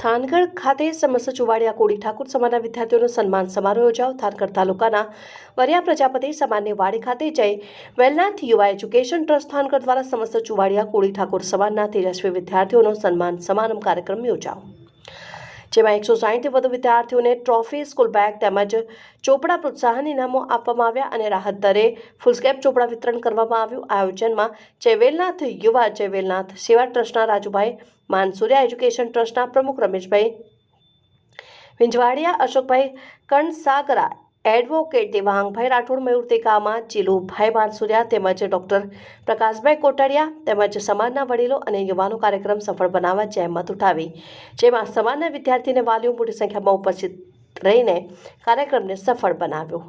થાનગઢ ખાતે સમસ્ત ચુવાડિયા કોળી ઠાકોર સમાજના વિદ્યાર્થીઓનો સન્માન સમારોહ યોજાયો. થાનગઢ તાલુકાના વરિયા પ્રજાપતિ સમાજની વાડી ખાતે જઈ વેલનાથ યુવા એજ્યુકેશન ટ્રસ્ટ થાનગઢ દ્વારા સમસ્ત ચુવાડિયા કોળી ઠાકોર સમાજના તેજસ્વી વિદ્યાર્થીઓનો સન્માન સમારંભ કાર્યક્રમ યોજાયો. જેમાં એકસો સાહીઠથી વધુ વિદ્યાર્થીઓને ટ્રોફી, સ્કૂલ બેગ તેમજ ચોપડા પ્રોત્સાહન ઇનામો આપવામાં આવ્યા અને રાહત દરે ફૂલસ્કેપ ચોપડા વિતરણ કરવામાં આવ્યું. આયોજનમાં ચેવેલનાથ યુવા ચેવેલનાથ વેલનાથ સેવા ટ્રસ્ટના રાજુભાઈ માનસુરિયા એજ્યુકેશન ટ્રસ્ટના પ્રમુખ રમેશભાઈ વિંજવાડિયા, અશોકભાઈ કણસાગરા એડવોકેટ દેવાંગભાઈ રાઠોડ મયુર તેકામાં ચીલુભાઈ બાનસુરિયા તેમજ ડોક્ટર પ્રકાશભાઈ કોટડિયા તેમજ સમાજના વડીલો અને યુવાનો કાર્યક્રમ સફળ બનાવવા જહેમત ઉઠાવી, જેમાં સમાજના વિદ્યાર્થીને વાલીઓ મોટી સંખ્યામાં ઉપસ્થિત રહીને કાર્યક્રમને સફળ બનાવ્યો.